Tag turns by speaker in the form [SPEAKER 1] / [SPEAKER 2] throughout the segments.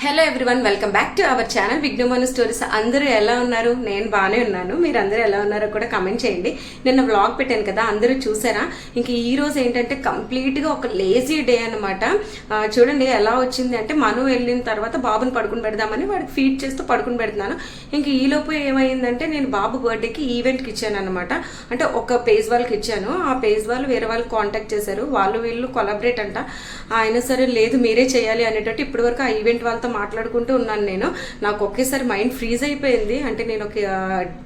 [SPEAKER 1] Hello everyone welcome back to our channel విఘ్నమోను stories అందరూ ఎలా ఉన్నారు? నేను బాగానే ఉన్నాను. మీరు అందరూ ఎలా ఉన్నారో కూడా కమెంట్ చేయండి. నిన్న వ్లాగ్ పెట్టాను కదా అందరూ చూసారా? ఇంక ఈ రోజు ఏంటంటే కంప్లీట్గా ఒక లేజీ డే అనమాట చూడండి ఎలా వచ్చింది అంటే మను వెళ్ళిన తర్వాత బాబుని పడుకుని పెడదామని వాడికి ఫీడ్ చేస్తూ పడుకుని పెడుతున్నాను. ఇంక ఈలోపు ఏమైందంటే నేను బాబు బర్త్డేకి ఈవెంట్కి ఇచ్చాను అనమాట అంటే ఒక పేజ్ వాళ్ళకి ఇచ్చాను. ఆ పేజ్ వాళ్ళు వేరే వాళ్ళు కాంటాక్ట్ చేశారు. వాళ్ళు వీళ్ళు కొలాబరేట్ అంట. అయినా సరే లేదు మీరే చేయాలి అనేటట్టు ఇప్పటివరకు ఆ ఈవెంట్ వాళ్ళతో మాట్లాడుకుంటూ ఉన్నాను నేను. నాకు ఒకేసారి మైండ్ ఫ్రీజ్ అయిపోయింది. అంటే నేను ఒక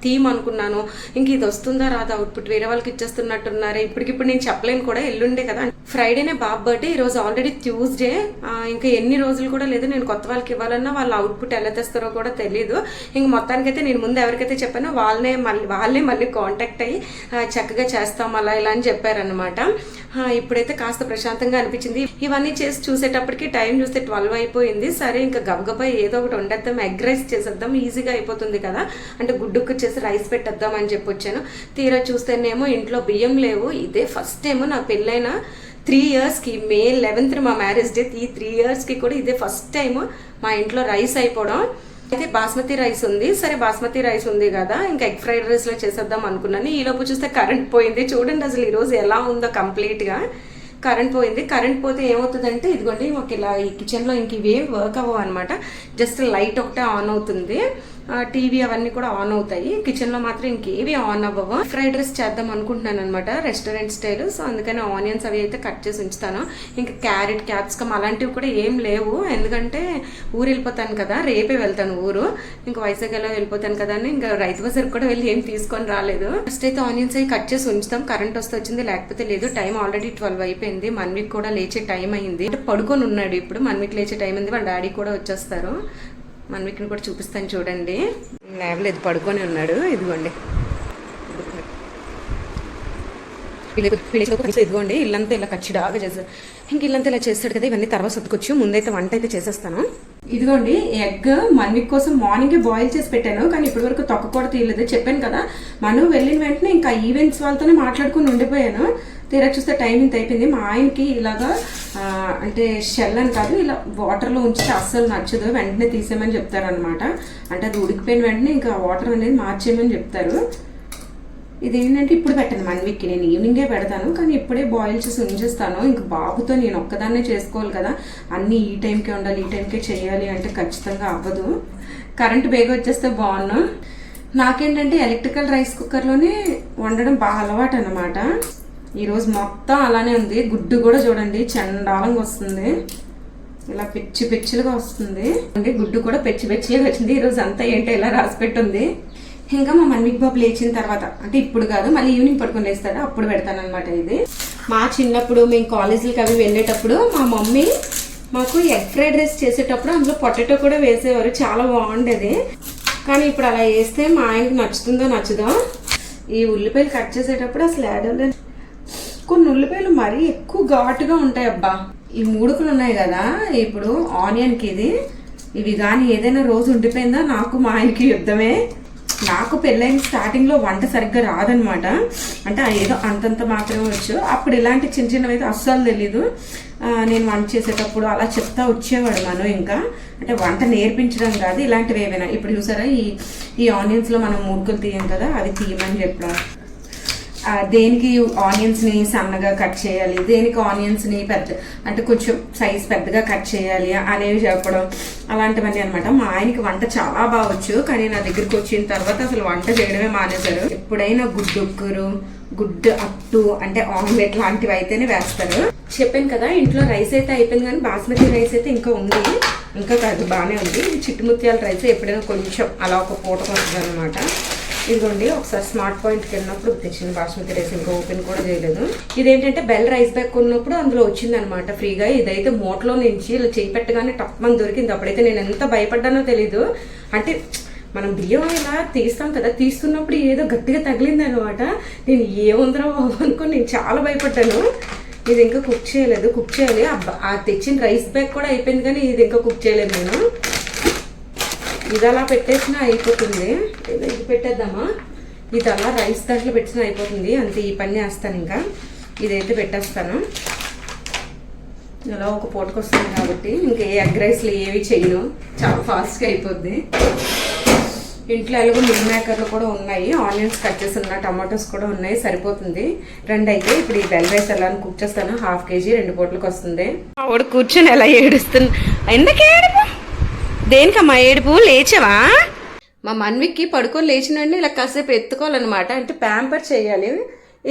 [SPEAKER 1] థీమ్ అనుకున్నాను. ఇంక ఇది వస్తుందా రాదా? అవుట్పుట్ వేరే వాళ్ళకి ఇచ్చేస్తున్నట్టున్నారే. ఇప్పటికిప్పుడు నేను చెప్పలేను కూడా. ఎల్లుండే కదా. ఫ్రైడేనే బాబు బర్త్డే. ఈరోజు ఆల్రెడీ ట్యూస్డే. ఇంకా ఎన్ని రోజులు కూడా లేదు. నేను కొత్త వాళ్ళకి ఇవ్వాలన్నా వాళ్ళ అవుట్పుట్ ఎలా తెస్తారో కూడా తెలియదు ఇంక మొత్తానికైతే నేను ముందు ఎవరికైతే చెప్పానో వాళ్ళనే మళ్ళీ వాళ్ళే మళ్ళీ కాంటాక్ట్ అయ్యి చక్కగా చేస్తాం అలా ఇలా అని చెప్పారనమాట ఇప్పుడైతే కాస్త ప్రశాంతంగా అనిపించింది. ఇవన్నీ చేసి చూసేటప్పటికి టైం చూస్తే ట్వెల్వ్ అయిపోయింది. సరే ఇంకా గబగబా ఏదో ఒకటి వండేద్దాం ఎగ్ రైస్ చేసేద్దాం ఈజీగా అయిపోతుంది కదా. అంటే గుడ్డుకు చేసి రైస్ పెట్టేద్దాం అని చెప్పి వచ్చాను. తీరా చూస్తేనేమో ఇంట్లో బియ్యం లేవు. ఇదే ఫస్ట్ టైం నా పెళ్ళైన త్రీ ఇయర్స్కి మే లెవెన్త్ మా మ్యారేజ్ డే ఈ త్రీ ఇయర్స్కి కూడా ఇదే ఫస్ట్ టైం మా ఇంట్లో రైస్ అయిపోవడం. అయితే బాస్మతి రైస్ ఉంది. సరే బాస్మతి రైస్ ఉంది కదా. ఇంకా ఎగ్ ఫ్రైడ్ రైస్లో చేసేద్దాం అనుకున్నాను. ఈ చూస్తే కరెంట్ పోయింది. చూడండి అసలు ఈరోజు ఎలా ఉందో కంప్లీట్గా. కరెంట్ పోయింది. కరెంట్ పోతే ఏమవుతుందంటే ఇదిగోండి ఒక ఇలా ఈ కిచెన్లో ఇంక ఇవేం వర్క్ అవ్వవు అనమాట జస్ట్ లైట్ ఒకటే ఆన్ అవుతుంది. టీవీ అవన్నీ కూడా ఆన్ అవుతాయి. కిచెన్లో మాత్రం ఇంకేవి ఆన్ అవ్వవు. ఫ్రైడ్ రైస్ చేద్దాం అనుకుంటున్నాను అనమాట రెస్టారెంట్ స్టైల్. సో అందుకని ఆనియన్స్ అవి అయితే కట్ చేసి ఉంచుతాను. ఇంకా క్యారెట్ క్యాప్సికమ్ అలాంటివి కూడా ఏం లేవు. ఎందుకంటే ఊరు వెళ్ళిపోతాను కదా రేపే వెళ్తాను ఊరు. ఇంకా వైజాగ్ వెళ్ళిపోతాను కదా అని ఇంకా రైతు బజార్ కూడా వెళ్ళి ఏం తీసుకొని రాలేదు. ఫస్ట్ అయితే ఆనియన్స్ అవి కట్ చేసి ఉంచుతాం. కరెంట్ వస్తే వచ్చింది లేకపోతే లేదు. టైం ఆల్రెడీ ట్వెల్వ్ అయిపోయింది. మన్విక్ కూడా లేచే టైం అయింది. అంటే పడుకొని ఉన్నాడు ఇప్పుడు. మన్విక్ లేచే టైం అయింది వాళ్ళ డాడీ కూడా వచ్చేస్తారు. మన్విక్ని కూడా చూపిస్తాను చూడండి. లేవలేదు పడుకొని ఉన్నాడు. ఇదిగోండి. ఇదిగోండి. ఇల్లంతా ఇలా కచ్చిడాగా చేస్తారు ఇంక ఇల్లంతా ఇలా చేస్తాడు కదా ఇవన్నీ తర్వాత సర్దుకొచ్చు. ముందైతే వంట అయితే చేసేస్తాను. ఇదిగోండి ఎగ్ మన్విక్ కోసం మార్నింగే బాయిల్ చేసి పెట్టాను. కానీ ఇప్పటి వరకు తొక్క కూడా తీయలేదు. చెప్పాను కదా మనం వెళ్ళిన వెంటనే ఇంకా ఈవెంట్స్ వాళ్ళతోనే మాట్లాడుకుని ఉండిపోయాను. తీరా చూస్తే టైం ఇంత అయిపోయింది. మా ఆయనకి ఇలాగా అంటే షెల్ అని కాదు ఇలా వాటర్లో ఉంచితే అస్సలు నచ్చదు. వెంటనే తీసేయమని చెప్తారనమాట అంటే అది ఉడికిపోయిన వెంటనే ఇంకా వాటర్ అనేది మార్చేయమని చెప్తారు. ఇది ఏంటంటే ఇప్పుడు పెట్టాను వన్ వీక్కి. నేను ఈవినింగే పెడతాను కానీ ఇప్పుడే బాయిల్ చేసి ఉంచేస్తాను. ఇంక బాబుతో నేను ఒక్కదాన్నే చేసుకోవాలి కదా. అన్నీ ఈ టైంకే ఉండాలి ఈ టైంకే చేయాలి అంటే ఖచ్చితంగా అవ్వదు. కరెంట్ బేగ వచ్చేస్తే బాగున్నా. నాకేంటంటే ఎలక్ట్రికల్ రైస్ కుక్కర్లోనే వండడం బాగా అలవాటు అనమాట ఈరోజు మొత్తం అలానే ఉంది. గుడ్డు కూడా చూడండి చండాలంగా వస్తుంది. ఇలా పిచ్చి పిచ్చిలుగా వస్తుంది. అంటే గుడ్డు కూడా పెచ్చి పెచ్చిలుగా వచ్చింది. ఈరోజు అంతా ఏంటో ఇలా రాసి పెట్టుంది. ఇంకా మా మన్విక్ బాబు లేచిన తర్వాత అంటే ఇప్పుడు కాదు మళ్ళీ ఈవినింగ్ పడుకొని లేస్తాడు. అప్పుడు పెడతానమాట ఇది. మా చిన్నప్పుడు మేము కాలేజీలకి అవి వెళ్ళేటప్పుడు మా మమ్మీ మాకు ఎగ్ ఫ్రైడ్ రైస్ చేసేటప్పుడు అందులో పొటాటో కూడా వేసేవారు. చాలా బాగుండేది. కానీ ఇప్పుడు అలా వేస్తే మా ఆయనకు నచ్చుతుందో నచ్చదో ఈ ఉల్లిపాయలు కట్ చేసేటప్పుడు అసలు యాడ్ కొన్ని ఉల్లిపాయలు మరీ ఎక్కువ ఘాటుగా ఉంటాయి అబ్బా. ఈ మూడుకులు ఉన్నాయి కదా. ఇప్పుడు ఆనియన్కి ఇది. ఇవి కానీ ఏదైనా రోజు ఉండిపోయిందా? నాకు మా ఆయనకి యుద్ధమే. నాకు పెళ్ళైన స్టార్టింగ్లో వంట సరిగ్గా రాదనమాట అంటే ఏదో అంతంత మాత్రమే వచ్చు. అప్పుడు ఇలాంటి చిన్న చిన్నవి అయితే అస్సలు తెలీదు. నేను వంట చేసేటప్పుడు అలా చెప్తా వచ్చేవాడు మనం ఇంకా. అంటే వంట నేర్పించడం కాదు ఇలాంటివి ఏవైనా. ఇప్పుడు చూసారా ఈ ఈ ఆనియన్స్లో మనం మూడుకులు తీయం కదా అవి తీయమని చెప్పడం. దేనికి ఆనియన్స్ని సన్నగా కట్ చేయాలి? దేనికి ఆనియన్స్ని పెద్ద అంటే కొంచెం సైజ్ పెద్దగా కట్ చేయాలి అనేవి చెప్పడం అలాంటివన్నీ అనమాట మా ఆయనకి వంట చాలా బాగొచ్చు కానీ నా దగ్గరికి వచ్చిన తర్వాత అసలు వంట చేయడమే మానేశారు. ఎప్పుడైనా గుడ్డు ఉక్కురు గుడ్డు అట్టు అంటే ఆమ్లెట్ లాంటివి అయితేనే వేస్తారు. చెప్పాను కదా ఇంట్లో రైస్ అయితే అయిపోయింది కానీ బాస్మతి రైస్ అయితే ఇంకా ఉంది. ఇంకా కాదు బాగానే ఉంది. చిట్టుముత్యాల రైస్ ఎప్పుడైనా కొంచెం అలా ఒక పూట వస్తుంది అనమాట ఇదిగోండి ఒకసారి స్మార్ట్ పాయింట్కి వెళ్ళినప్పుడు తెచ్చింది బాస్మతి రైస్ ఇంకా ఓపెన్ కూడా చేయలేదు. ఇదేంటంటే బెల్ రైస్ బ్యాగ్ కొన్నప్పుడు అందులో వచ్చిందనమాట ఫ్రీగా. ఇదైతే మోట్లో నుంచి ఇలా చేయి పెట్టగానే టప్మని దొరికింది. అప్పుడైతే నేను ఎంత భయపడ్డానో తెలీదు. అంటే మనం బియ్యం ఇలా తీస్తాం కదా తీస్తున్నప్పుడు ఏదో గట్టిగా తగిలింది అనమాట నేను ఏముందరో అనుకుని నేను చాలా భయపడ్డాను. ఇది ఇంకా కుక్ చేయలేదు కుక్ చేయాలి. ఆ తెచ్చిన రైస్ బ్యాగ్ కూడా అయిపోయింది కానీ ఇది ఇంకా కుక్ చేయలేదు నేను. ఇది అలా పెట్టేసినా అయిపోతుంది. ఇది పెట్టేద్దామా? ఇది అలా రైస్ దాంట్లో పెట్టినా అయిపోతుంది. అంతే ఈ పని వేస్తాను ఇంకా. ఇదైతే పెట్టేస్తాను. ఇలా ఒక పూటకు వస్తుంది కాబట్టి ఇంకా ఏ ఎగ్ రైస్లు ఏవి చేయను. చాలా ఫాస్ట్గా అయిపోద్ది. ఇంట్లో ఎలాగో మిల్ మేకర్లు కూడా ఉన్నాయి. ఆనియన్స్ కట్ చేసి ఉన్న టమాటోస్ కూడా ఉన్నాయి. సరిపోతుంది. రెండు అయితే ఇప్పుడు ఈ బెల్ రైస్ ఎలా కుక్ చేస్తాను. హాఫ్ కేజీ రెండు పూటలకు వస్తుంది. ఆవిడ కూర్చొని ఎలా ఏడుస్తుంది ఎందుకు ఏడుపు? దేనికమ్మా ఏడుపు? లేచవా? మా మన్విక్కి పడుకొని లేచినండి ఇలా కాసేపు ఎత్తుకోవాలన్నమాట. అంటే ప్యాంపర్ చేయాలి.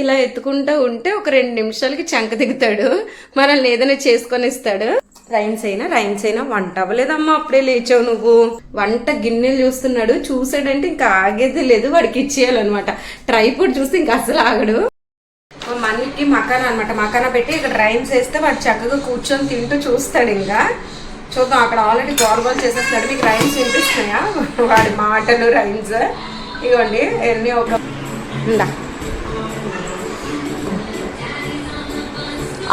[SPEAKER 1] ఇలా ఎత్తుకుంటూ ఉంటే ఒక రెండు నిమిషాలకి చంక దిగుతాడు. మనల్ని ఏదైనా చేసుకొని ఇస్తాడు. రైన్స్ అయినా రైన్స్ అయినా వంట అవ్వలేదమ్మా. అప్పుడే లేచావు నువ్వు. వంట గిన్నెలు చూస్తున్నాడు. చూసాడంటే ఇంకా ఆగేది లేదు. వాడికి ఇచ్చేయాలన్నమాట. ట్రైపుడ్ చూస్తే ఇంకా అసలు ఆగడు. మా మకాన అనమాట మకానా పెట్టి ఇక్కడ రైన్స్ వేస్తే వాడు చక్కగా కూర్చొని తింటూ చూస్తాడు ఇంకా. చూద్దాం అక్కడ ఆల్రెడీ గోల్ చేసేస్తున్నాడు. మీకు రైన్స్ వినిపిస్తున్నాయా? వాడి మాటలు రైన్స్ ఇవ్వండి ఎన్ని ఒక ఉందా?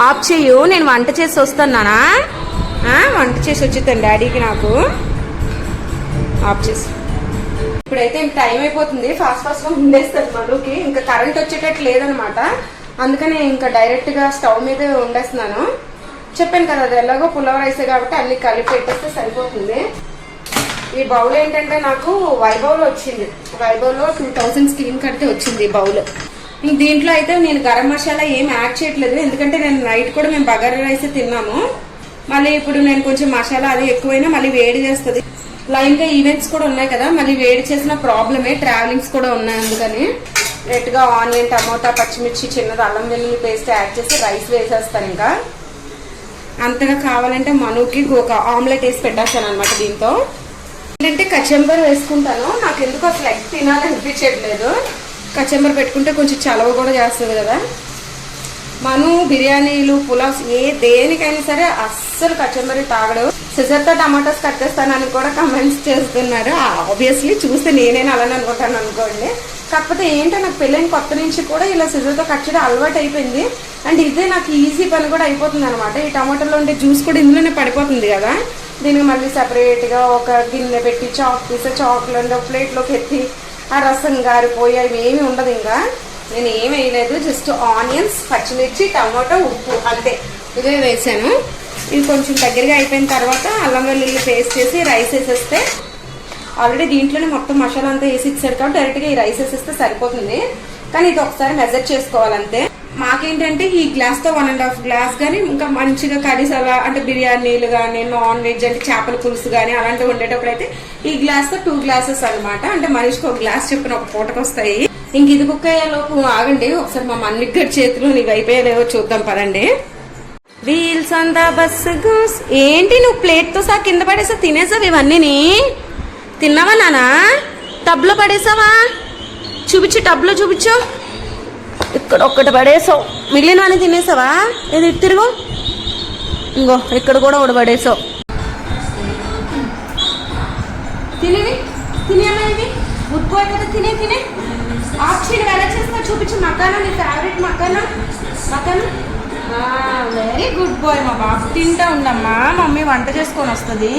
[SPEAKER 1] ఆఫ్ చెయ్యు నేను వంట చేసి వస్తున్నానా? వంట చేసి వచ్చిద్దాం డాడీకి నాకు. ఆఫ్ చేసి. ఇప్పుడైతే ఇంక టైం అయిపోతుంది. ఫాస్ట్ ఫాస్ట్గా ఉండేస్తారు మనకి. ఇంకా కరెంట్ వచ్చేటట్టు లేదనమాట. అందుకని ఇంకా డైరెక్ట్గా స్టవ్ మీద వండేస్తున్నాను చెప్పాను కదా అది ఎలాగో పులవ రైసే కాబట్టి అన్ని కలిపి పెట్టేస్తే సరిపోతుంది. ఈ బౌల్ ఏంటంటే నాకు వైభవ్లో వచ్చింది. వైభవ్లో టూ థౌసండ్ స్క్రీన్ కడితే వచ్చింది ఈ బౌల్. ఇంక దీంట్లో అయితే నేను గరం మసాలా ఏం యాడ్ చేయట్లేదు. ఎందుకంటే నేను నైట్ కూడా మేము బగారా రైస్ తిన్నాము. మళ్ళీ ఇప్పుడు నేను కొంచెం మసాలా అది ఎక్కువైనా మళ్ళీ వేడి చేస్తుంది. లైన్గా ఈవెంట్స్ కూడా ఉన్నాయి కదా మళ్ళీ వేడి చేసిన ప్రాబ్లమే ట్రావెలింగ్స్ కూడా ఉన్నాయి అందుకని. డైరెక్ట్ ఆనియన్ టమోటా పచ్చిమిర్చి చిన్నది అల్లం వెల్లుల్లి పేస్ట్ యాడ్ చేసి రైస్ వేసేస్తాను ఇంకా. అంతగా కావాలంటే మనకి ఒక ఆమ్లెట్ వేసి పెట్టేస్తాను అనమాట దీంతో. ఏంటంటే కచంబర్ వేసుకుంటాను. నాకు ఎందుకు అసలు ఎగ్ తినాలనిపించట్లేదు. కచంబర్ పెట్టుకుంటే కొంచెం చలవ కూడా చేస్తుంది కదా. మను బిర్యానీలు పులావ్స్ ఏ దేనికైనా సరే అస్సలు కచ్చంబరి తాగడు. సిజర్తో టమాటోస్ కట్టేస్తానని కూడా కమెంట్స్ చేస్తున్నారు. ఆబ్వియస్లీ చూస్తే నేనేనా అలానే అనుకుంటాను అనుకోండి. కాకపోతే ఏంటో నాకు పెళ్ళైన కొత్త నుంచి కూడా ఇలా సిజర్తో కట్ చేయడం అలవాటు అయిపోయింది. అండ్ ఇదే నాకు ఈజీ పని కూడా అయిపోతుంది అనమాట ఈ టమాటోలో ఉండే జ్యూస్ కూడా ఇందులోనే పడిపోతుంది కదా. దీనికి మళ్ళీ సపరేట్గా ఒక గిన్నె పెట్టి చాక్ తీసి చాక్లో ప్లేట్లోకి ఎత్తి ఆ రసం గారిపోయి అవి ఏమీ ఉండదు ఇంకా. నేను ఏం వేయలేదు జస్ట్ ఆనియన్స్ పచ్చిమిర్చి టమాటో ఉప్పు అంతే. ఇదే వేసాను. ఇది కొంచెం దగ్గరగా అయిపోయిన తర్వాత అల్లం వెల్లుల్లి పేస్ట్ చేసి రైస్ వేసేస్తే ఆల్రెడీ దీంట్లోనే మొత్తం మసాలా అంతా వేసి ఇచ్చారు కాబట్టి డైరెక్ట్గా ఈ రైస్ వేసేస్తే సరిపోతుంది. కానీ ఇది ఒకసారి మెజర్ చేసుకోవాలంతే. మాకేంటంటే ఈ గ్లాస్తో వన్ అండ్ హాఫ్ గ్లాస్ కానీ ఇంకా మంచిగా కర్రీస్ అలా అంటే బిర్యానీలు కానీ నాన్ వెజ్ అంటే చేపల పులుసు కానీ అలాంటివి ఉండేటప్పుడు అయితే ఈ గ్లాస్తో టూ గ్లాసెస్ అన్నమాట. అంటే మనిషికి ఒక గ్లాస్ చెప్పిన ఒక పూటకు వస్తాయి ఇంక ఇది కుక్ అయ్యేలోపు ఆగండి. ఒకసారి మా మన్నిగ్గడి చేతిలో నీకు అయిపోయేలేవో చూద్దాం పదండి. Wheels on the bus goes ఏంటి నువ్వు ప్లేట్తో సహా కింద పడేసా? తినేసావు ఇవన్నీ తిన్నావా నానా? టబ్లో పడేసావా? చూపించు టబ్లో చూపించు. ఇక్కడ ఒక్కటి పడేసావు. మిగిలినవన్నీ తినేసావా? ఏది ఇటు తిరుగు. ఇంకో ఇక్కడ కూడా ఒకటి పడేసావు. తినేవి? తినేవి ఇవి? కదా తినే తినే. ఆప్షన్ ఎలా చేస్తా చూపించు. మకానా నీ favourite makhana makhana very good boy మా బాబు. తింటా ఉండమ్మా మమ్మీ వంట చేసుకొని వస్తుంది.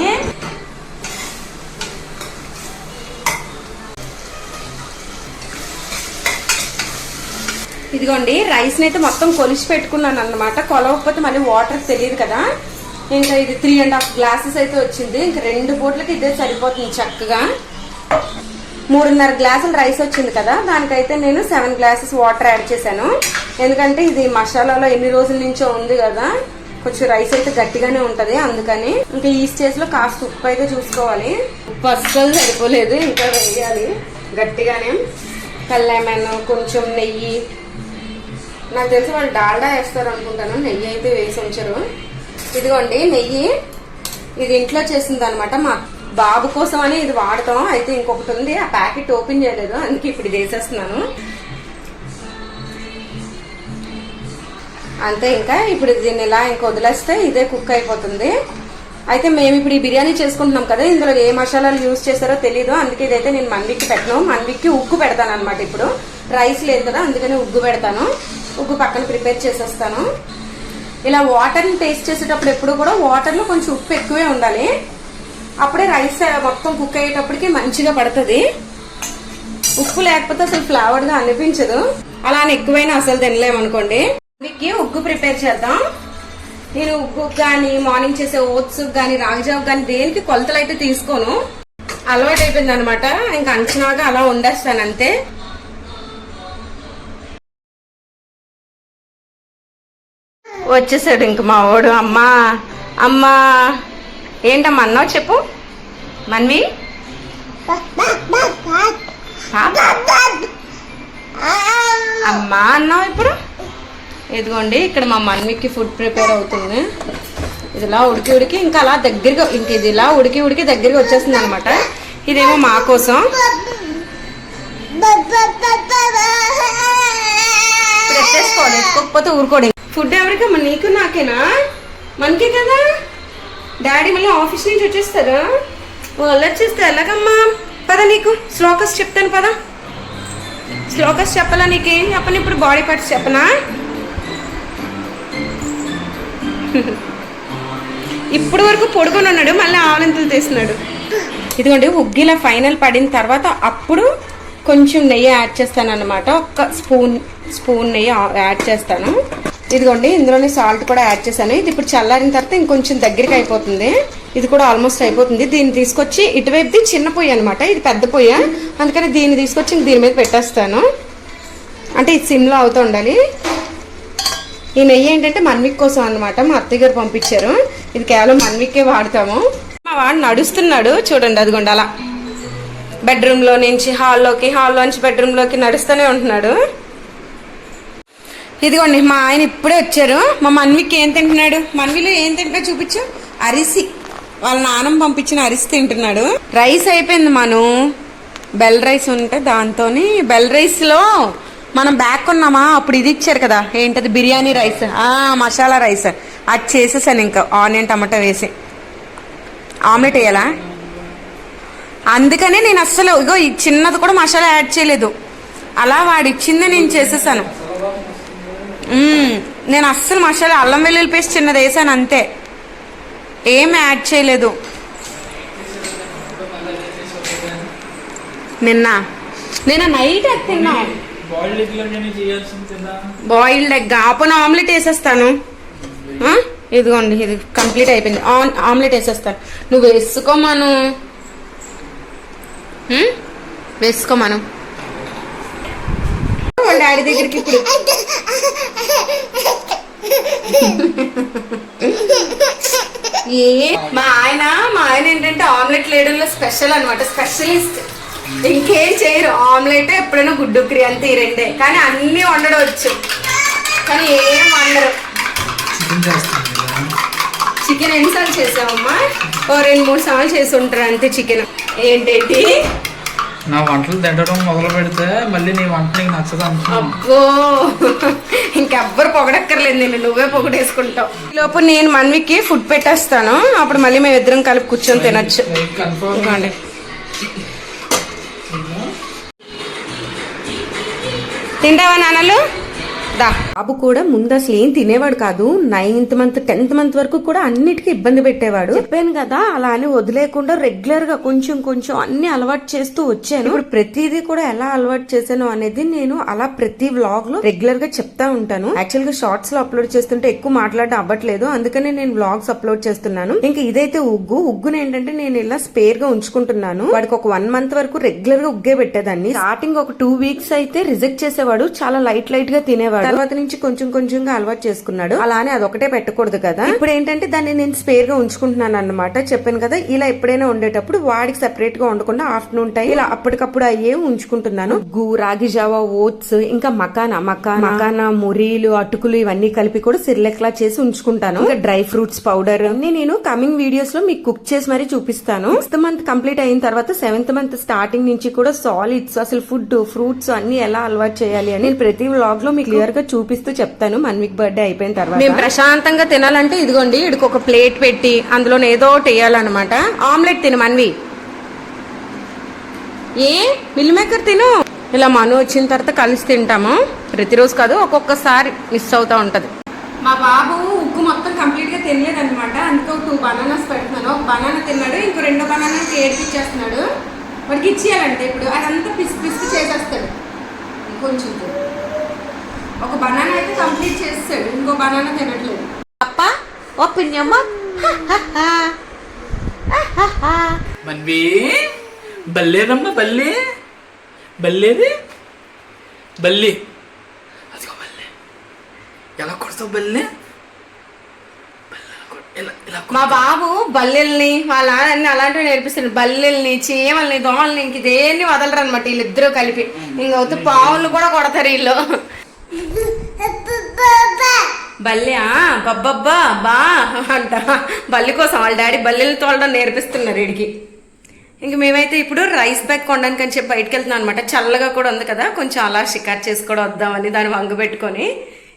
[SPEAKER 1] ఇదిగోండి రైస్ని అయితే మొత్తం కొలిచి పెట్టుకున్నాను అన్నమాట. కొలవకపోతే మళ్ళీ వాటర్ తెలియదు కదా. ఇంకా ఇది త్రీ అండ్ హాఫ్ గ్లాసెస్ అయితే వచ్చింది. ఇంకా రెండు పూట్లకి ఇదే సరిపోతుంది చక్కగా. మూడున్నర గ్లాసులు రైస్ వచ్చింది కదా దానికైతే నేను సెవెన్ గ్లాసెస్ వాటర్ యాడ్ చేశాను. ఎందుకంటే ఇది మసాలాలో ఎన్ని రోజుల నుంచో ఉంది కదా కొంచెం రైస్ అయితే గట్టిగానే ఉంటది అందుకని ఇంకా ఈ స్టేజ్లో కాస్త ఉప్పు అయితే చూసుకోవాలి. ఉప్పు అస్సలు సరిపోలేదు ఇంకా వేయాలి గట్టిగానే. కల్లేమన్ కొంచెం నెయ్యి. నాకు తెలిసి వాళ్ళు డాల్డా వేస్తారు అనుకుంటాను నెయ్యి అయితే వేసి ఉంచరు. ఇదిగోండి నెయ్యి. ఇది ఇంట్లో చేసింది అనమాట మా బాబు కోసం అని ఇది వాడతాం. అయితే ఇంకొకటి ఉంది. ఆ ప్యాకెట్ ఓపెన్ చేయలేదు. అందుకే ఇప్పుడు ఇది వేసేస్తున్నాను అంతే ఇంకా. ఇప్పుడు దీన్ని ఇలా ఇంక వదిలేస్తే ఇదే కుక్ అయిపోతుంది. అయితే మేము ఇప్పుడు ఈ బిర్యానీ చేసుకుంటున్నాం కదా. ఇందులో ఏ మసాలాలు యూజ్ చేస్తారో తెలియదు అందుకే ఇదైతే నేను మన్విక్కి పెట్టను. మన్విక్కి ఉగ్గు పెడతాను అనమాట ఇప్పుడు. రైస్ లేదు కదా అందుకని ఉగ్గు పెడతాను. ఉగ్గు పక్కన ప్రిపేర్ చేసేస్తాను. ఇలా వాటర్ని టేస్ట్ చేసేటప్పుడు ఎప్పుడు కూడా వాటర్లో కొంచెం ఉప్పు ఎక్కువే ఉండాలి. అప్పుడే రైస్ మొత్తం కుక్ అయ్యేటప్పటికి మంచిగా పడుతుంది. ఉప్పు లేకపోతే అసలు ఫ్లేవర్డ్గా అనిపించదు. అలా అని ఎక్కువైనా అసలు తినలేమనుకోండి. మీకు ఉగ్గు ప్రిపేర్ చేద్దాం. నేను ఉగ్గు కానీ మార్నింగ్ చేసే ఓట్స్ కానీ రాగిజావ్ కానీ దేనికి కొలతలు అయితే తీసుకోను. అలవాటు అయిపోయింది అనమాట ఇంకా అంచనాగా అలా ఉండేస్తాను అంతే. వచ్చేసాడు ఇంక మా వాడు. అమ్మా అమ్మా. ఏంటమ్మా అన్నావు చెప్పు. మన్వి? అమ్మా అన్నావు ఇప్పుడు? ఇదిగోండి ఇక్కడ మా మన్వికి ఫుడ్ ప్రిపేర్ అవుతుంది. ఇది ఇలా ఉడికి ఉడికి ఇంకా అలా దగ్గరగా ఇంక ఇది ఇలా ఉడికి ఉడికి దగ్గరగా వచ్చేస్తుంది అనమాట ఇదేమో మా కోసం. ఇప్పుడు ఎత్తేసుకోవాలి ఎత్తుకోకపోతే ఫుడ్ ఎవరికమ్మా? నీకు నాకేనా? మనకే కదా? డాడీ మళ్ళీ ఆఫీస్ నుంచి వచ్చేస్తారా? వాళ్ళు వచ్చేస్తే ఎలాగమ్మా? పద నీకు. శ్లోకస్ చెప్తాను పదా. శ్లోకస్ చెప్పాలా నీకేం? చెప్పను ఇప్పుడు బాడీ పార్ట్స్ చెప్పనా? ఇప్పుడు వరకు పొడుకొని ఉన్నాడు మళ్ళీ ఆవలింతలు తీస్తున్నాడు. ఇదిగోండి ఉగ్గిలా ఫైనల్ పడిన తర్వాత అప్పుడు కొంచెం నెయ్యి యాడ్ చేస్తాను అనమాట ఒక స్పూన్ స్పూన్ నెయ్యి యాడ్ చేస్తాను. ఇదిగోండి ఇందులోనే సాల్ట్ కూడా యాడ్ చేశాను. ఇది ఇప్పుడు చల్లారిన తర్వాత ఇంకొంచెం దగ్గరికి అయిపోతుంది. ఇది కూడా ఆల్మోస్ట్ అయిపోతుంది. దీన్ని తీసుకొచ్చి ఇటువైపుది చిన్న పొయ్యి అనమాట ఇది పెద్ద పొయ్యి. అందుకని దీన్ని తీసుకొచ్చి ఇంక దీని మీద పెట్టేస్తాను. అంటే ఇది సిమ్లో అవుతూ ఉండాలి. ఈ నెయ్యి ఏంటంటే మన్విక్ కోసం అన్నమాట. మా అత్తయ్య గారు పంపించారు. ఇది కేవలం మన్విక్కే వాడతాము. మా వాడు నడుస్తున్నాడు. చూడండి అదిగోండి అలా. బెడ్రూమ్లో నుంచి హాల్లోకి హాల్లో నుంచి బెడ్రూమ్లోకి నడుస్తూనే ఉంటున్నాడు. ఇదిగోండి మా ఆయన ఇప్పుడే వచ్చారు. మా మన్విక్ ఏం తింటున్నాడు? మన్విలో ఏం తింటా చూపించు. అరిసి. వాళ్ళ నాన్నమ్మ పంపించిన అరిసి తింటున్నాడు. రైస్ అయిపోయింది మను. బెల్ రైస్ ఉంటే దాంతోని. బెల్ రైస్లో మనం బ్యాక్ కొన్నామా? అప్పుడు ఇది ఇచ్చారు కదా. ఏంటది? బిర్యానీ రైస్. ఆ మసాలా రైస్. అది చేసేసాను ఇంకా. ఆనియన్ టమాటో వేసి. ఆమ్లెట్ వేయాలా? అందుకనే నేను అస్సలు ఇగో ఈ చిన్నది కూడా మసాలా యాడ్ చేయలేదు. అలా వాడిచ్చిందే నేను చేసేసాను. నేను అస్సలు మసాలా అల్లం వెల్లుల్లి పేస్ట్ చిన్నది వేసాను అంతే. ఏం యాడ్ చేయలేదు. నిన్న. నేను నైట్ అది తిన్నా.
[SPEAKER 2] Boiled egg
[SPEAKER 1] egg. ఆపన ఆమ్లెట్ వేసేస్తాను? ఇదిగోండి ఇది కంప్లీట్ అయిపోయింది. ఆమ్లెట్ వేసేస్తాను. నువ్వు వేసుకోమను? వేసుకోమను డాడీ దగ్గరికి ఇప్పుడు. ఏ? మా ఆయన మా ఆయన ఏంటంటే ఆమ్లెట్ వేయడంలో స్పెషల్ అన్నమాట స్పెషలిస్ట్. ఇంకేం చేయరు. ఆమ్లెట్ ఎప్పుడైనా గుడ్డు క్రీ అంతే ఈ రెండే. కానీ అన్ని వండడం వచ్చు కానీ ఏం వండరు.
[SPEAKER 2] చికెన్
[SPEAKER 1] ఎన్నిసార్లు చేసావమ్మా? ఓ రెండు మూడు సార్లు చేసి ఉంటారు అంతే చికెన్. ఏంటేంటి?
[SPEAKER 2] నా వంటలు తినడం మొదలు పెడితే మళ్ళీ నీ వంట నీకు నచ్చదు
[SPEAKER 1] అబ్బో! ఇంకెవ్వరు పొగడక్కర్లేదు నేను నువ్వే పొగడేసుకుంటావు. ఈ లోపు నేను మన్వికి ఫుడ్ పెట్టేస్తాను. అప్పుడు మళ్ళీ మేము ఇద్దరం కలిపి కూర్చొని తినొచ్చు. తింటావా నాన్నలు? దా బాబు కూడా ముందు అసలు ఏం తినేవాడు కాదు. నైన్త్ మంత్ టెన్త్ మంత్ వరకు కూడా అన్నిటికీ ఇబ్బంది పెట్టేవాడు. చెప్పాను కదా అలా అని వదిలేకుండా రెగ్యులర్గా కొంచెం కొంచెం అన్ని అలవాటు చేస్తూ వచ్చాను. ఇప్పుడు ప్రతిదీ కూడా ఎలా అలవాటు చేశాను అనేది నేను అలా ప్రతి వ్లాగ్లో రెగ్యులర్గా చెప్తా ఉంటాను. యాక్చువల్గా షార్ట్స్లో అప్లోడ్ చేస్తుంటే ఎక్కువ మాట్లాడడం అవ్వట్లేదు. అందుకనే నేను వ్లాగ్స్ అప్లోడ్ చేస్తున్నాను. ఇంకా ఇదైతే ఉగ్గు. ఉగ్గును ఏంటంటే నేను ఇలా స్పేర్గా ఉంచుకుంటున్నాను. వాడికి ఒక వన్ మంత్ వరకు రెగ్యులర్గా ఉగ్గే పెట్టేదాన్ని. స్టార్టింగ్ ఒక టూ వీక్స్ అయితే రిజెక్ట్ చేసేవాడు. చాలా లైట్ లైట్గా తినేవాడు. తర్వాత నుంచి కొంచెం కొంచెంగా అలవాటు చేసుకున్నాడు. అలానే అదొకటే పెట్టకూడదు కదా. ఇప్పుడు ఏంటంటే దాన్ని నేను స్పేర్గా ఉంచుకుంటున్నాను అన్నమాట. చెప్పాను కదా ఇలా ఎప్పుడైనా ఉండేటప్పుడు వాడికి సెపరేట్గా ఉండకుండా ఆఫ్టర్నూన్ టైం ఇలా అప్పటికప్పుడు అయ్యే ఉంచుకుంటున్నాను. గు రాగి జావా ఓట్స్ ఇంకా మకానా మకానా మకానా మురీలు అటుకులు ఇవన్నీ కలిపి కూడా సిర్లెక్ లా చేసి ఉంచుకుంటాను. ఇంకా డ్రై ఫ్రూట్స్ పౌడర్. అన్ని నేను కమింగ్ వీడియోస్లో మీకు కుక్ చేసి మరీ చూపిస్తాను. సిక్స్త్ మంత్ కంప్లీట్ అయిన తర్వాత సెవెంత్ మంత్ స్టార్టింగ్ నుంచి కూడా సాలిడ్స్ అసలు ఫుడ్ ఫ్రూట్స్ అన్ని ఎలా అలవాటు చేయాలి అని ప్రతి వ్లాగ్లో మీకు క్లియర్గా చూపిస్తూ చెప్తాను. మన్విక్ బర్త్డే అయిపోయిన తర్వాత. మేము ప్రశాంతంగా తినాలంటే ఇదిగోండి ఇడికి ఒక ప్లేట్ పెట్టి అందులో ఏదో ఒకటి వేయాలన్నమాట. ఆమ్లెట్ తిను మన్వి. ఏ? మిల్ మేకర్ తిను. ఇలా మను వచ్చిన తర్వాత కలిసి తింటాము. ప్రతిరోజు కాదు ఒక్కొక్కసారి మిస్ అవుతా ఉంటది. మా బాబు ఉగ్గు మొత్తం కంప్లీట్గా తినలేదు అనమాట అందుకే టూ బనానాస్ పెడుతున్నాను. ఒక బనానా తిన్నాడు ఇంకో రెండో బనానా ఏడిపించేస్తున్నాడు. వాడికి ఇచ్చేయాలంటే ఇప్పుడు అదంతా పిసి పిసి చేసేస్తాడు. కొంచెం తిను. ఒక బనానా అయితే కంప్లీట్ చేస్తాడు. ఇంకో బనానా తినట్లేదు. అప్ప ఓపెన్
[SPEAKER 2] మన్వి బల్లేరమ్మా బల్లే. బల్లేది బల్లి. అదిగో బల్లే. ఎలా కొడతావు బల్లే?
[SPEAKER 1] మా బాబు బల్లెల్ని వాళ్ళ నాన్న అలాంటివి నేర్పిస్తారు బల్లెల్ని చీమల్ని దోమల్ని ఇంక దేన్ని వదలరు అనమాట వీళ్ళిద్దరూ కలిపి. ఇంకవుతూ పావులు కూడా కొడతారు వీళ్ళు. బల్లి బబ్బబ్బా బా అంట బల్లి కోసం వాళ్ళ డాడీ బల్లెలు తోలడం నేర్పిస్తున్నారు వీడికి ఇంక మేమైతే ఇప్పుడు రైస్ బ్యాగ్ కొనడానికి అని చెప్పి బయటకు వెళ్తున్నాం అనమాట చల్లగా కూడా ఉంది కదా కొంచెం అలా షికార్ చేసి కూడా వద్దామని దాన్ని వంగ పెట్టుకొని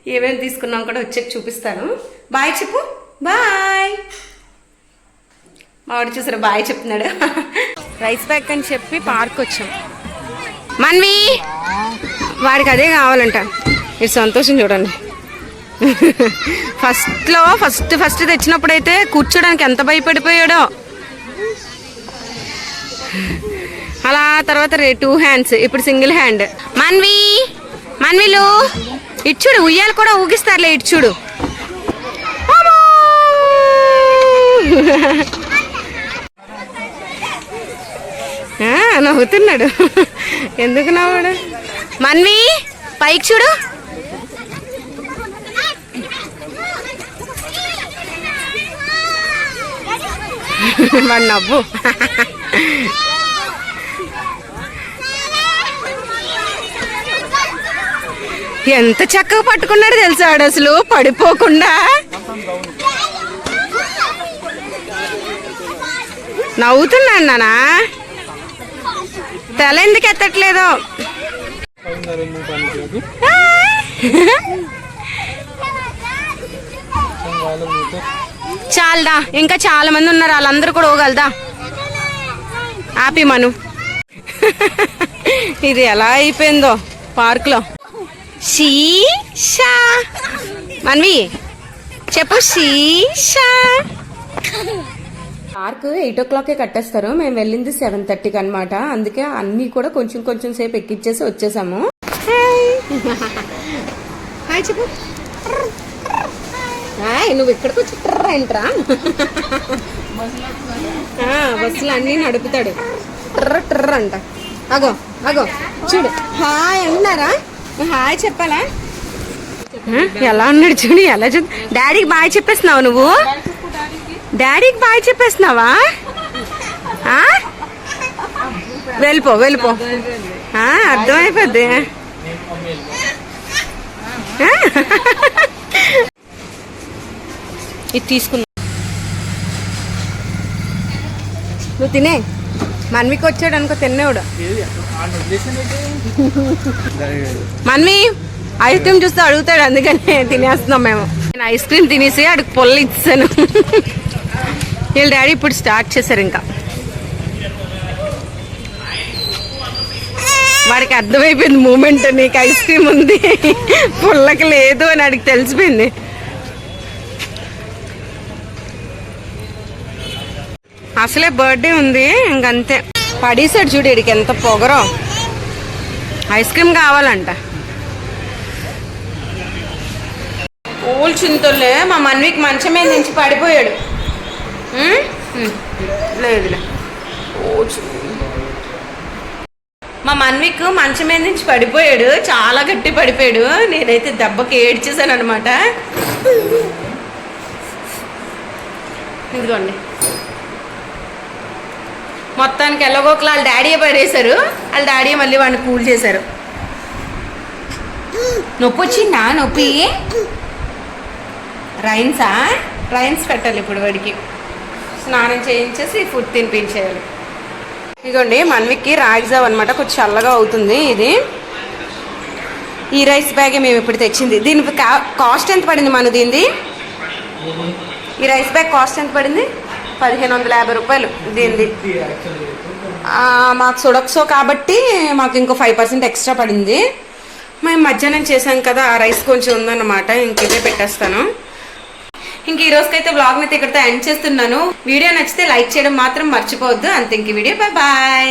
[SPEAKER 1] ఏమేమి తీసుకున్నాం కూడా వచ్చాక చూపిస్తాను. బాయ్ చెప్పు. బాయ్. మావాడు చూసారు బాయ్ చెప్తున్నాడు. రైస్ బ్యాగ్ అని చెప్పి పార్క్ వచ్చాం. మన్వి! వాడికి అదే కావాలంట. ఇది సంతోషం చూడండి. ఫస్ట్లో ఫస్ట్ ఫస్ట్ తెచ్చినప్పుడైతే కూర్చోడానికి ఎంత భయపడిపోయాడో. అలా తర్వాత రే టూ హ్యాండ్స్ ఇప్పుడు సింగిల్ హ్యాండ్ మన్వి మన్విలు ఇచ్చుడు ఉయ్యాలు కూడా ఊగిస్తారులే ఇచ్చుడు నవ్వుతున్నాడు. ఎందుకు నవ్వాడు? మన్వి పైకి చూడు. వాడు నవ్వు. ఎంత చక్కగా పట్టుకున్నాడు తెలుసా ఆడు అసలు? పడిపోకుండా. నవ్వుతున్నాడు నానా తల ఎందుకు ఎత్తట్లేదు? చాలదా. ఇంకా చాలా మంది ఉన్నారు. వాళ్ళందరూ కూడా పోగలదా? ఆపి మను. ఇది ఎలా అయిపోయిందో పార్క్లో షీషా మన్వి చెప్పు షీషా పార్క్ ఎయిట్ ఓ క్లాకే కట్టేస్తారు. మేము వెళ్ళింది సెవెన్ థర్టీకి అనమాట అందుకే అన్నీ కూడా కొంచెం కొంచెం సేపు ఎక్కిచ్చేసి వచ్చేసాము. హాయ్ చెప్పు. హాయ్ నువ్వు ఇక్కడికి వచ్చి ఏంట్రా? ఆ, బస్సులు అన్నీ నడుపుతాడు. ట్ర ట్ర అంట. అగో అగో చూడు. హాయ్ అంటున్నారా? హాయ్ చెప్పాలా? ఎలా ఉన్నాడు చూడు ఎలా చూ డాడీకి బాయ్ చెప్పేస్తున్నావు నువ్వు? డాడీకి బాయ్ చెప్పేస్తున్నావా? ఆ? వెళ్ళిపో వెళ్ళిపో. ఆ, అర్థమైపోద్ది. ఇది తీసుకున్నా. నువ్వు తినే? మన్వికి వచ్చాడు అనుకో తినేవాడు మన్వి ఐస్ క్రీమ్ చూస్తే అడుగుతాడు అందుకని తినేస్తున్నాం మేము. నేను ఐస్ క్రీమ్ తినేసి అడుగు పొల్ల ఇచ్చాను. వీళ్ళ డాడీ ఇప్పుడు స్టార్ట్ చేశారు ఇంకా. వాడికి అర్థమైపోయింది మూమెంట్ నీకు ఐస్ క్రీమ్ ఉంది. పుల్లకి లేదు అని అడిగి తెలిసిపోయింది. అసలే బర్త్డే ఉంది ఇంకంతే. పడేసాడు చూడు ఇడికి ఎంత పొగరో. ఐస్ క్రీమ్ కావాలంట. ఊల్చుంతులే మా మన్వికి మంచం మీద నుంచి పడిపోయాడు. లేదులే. మా మన్విక్ మంచం మీద నుంచి పడిపోయాడు చాలా గట్టి పడిపోయాడు. నేనైతే దెబ్బకి ఏడ్చేసాను అనమాట ఇదిగోండి. మొత్తానికి ఎలాగోకలా వాళ్ళ డాడీ పడేశారు వాళ్ళ డాడీ మళ్ళీ వాడిని కూల్ చేశారు. నొప్పి వచ్చిందా? నొప్పి? రైన్సా? రైన్స్ పెట్టాలి ఇప్పుడు వాడికి. స్నానం చేయించేసి ఫుడ్ తినిపించేయాలి. ఇదిగోండి మన్విక్కి రాగిజావ్ అనమాట కొంచెం చల్లగా అవుతుంది ఇది. ఈ రైస్ బ్యాగే మేము ఇప్పుడు తెచ్చింది. దీని కా- కాస్ట్ ఎంత పడింది మన దీనిది? ఈ రైస్ బ్యాగ్ కాస్ట్ ఎంత పడింది? పదిహేను వందల యాభై రూపాయలు దీనిది. మాకు చూడొచ్చో కాబట్టి మాకు ఇంకో ఫైవ్ పర్సెంట్ ఎక్స్ట్రా పడింది. మేము మధ్యాహ్నం చేసాం కదా ఆ రైస్ కొంచెం ఉందన్నమాట ఇంక ఇదే పెట్టేస్తాను. ఇంక ఈ రోజుకైతే వ్లాగ్ అయితే ఇక్కడితో ఎండ్ చేస్తున్నాను. వీడియో నచ్చితే లైక్ చేయడం మాత్రం మర్చిపోవద్దు. అంతే ఇంక వీడియో. Bye bye